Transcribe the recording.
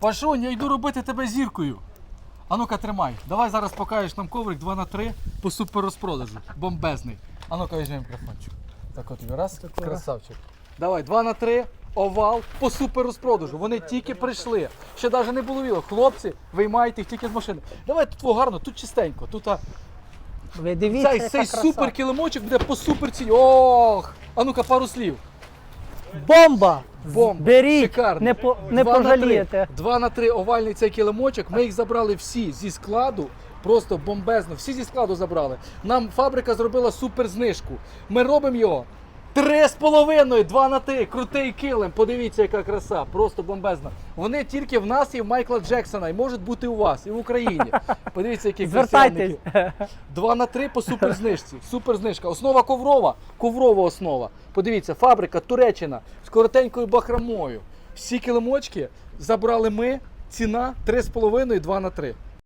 Пашунь, я йду робити тебе зіркою. А ну-ка тримай. Давай зараз покажеш нам коврик 2 на 3 по супер розпродажу. Бомбезний. А ну-ка візьми мікрофончик. Так от тобі раз, красавчик. Давай, 2 на 3, овал по супер розпродажу. Вони тільки прийшли. Ще навіть не було віло. Хлопці, виймайте їх тільки з машини. Давай тут гарно, тут чистенько. Тут а, Ви дивіться, цей, цей супер килимочок буде по супер ціні. Ох! А ну-ка пару слів. Бомба! Бомба. Беріть, Шикарно. не, по, не Два на три. пожалієте. Два на три овальний цей килимочок. Ми їх забрали всі зі складу. Просто бомбезно. Всі зі складу забрали. Нам фабрика зробила супер знижку. Ми робимо його. Три з половиною, два на три, крутий килим. Подивіться, яка краса, просто бомбезна. Вони тільки в нас і в Майкла Джексона, і можуть бути у вас, і в Україні. Подивіться, які Звертайтесь. красивники. 2 на 3 по суперзнижці. Суперзнижка. Основа коврова, коврова основа. Подивіться, фабрика Туреччина з коротенькою бахромою. Всі килимочки забрали ми. Ціна 3,5 2 на 3.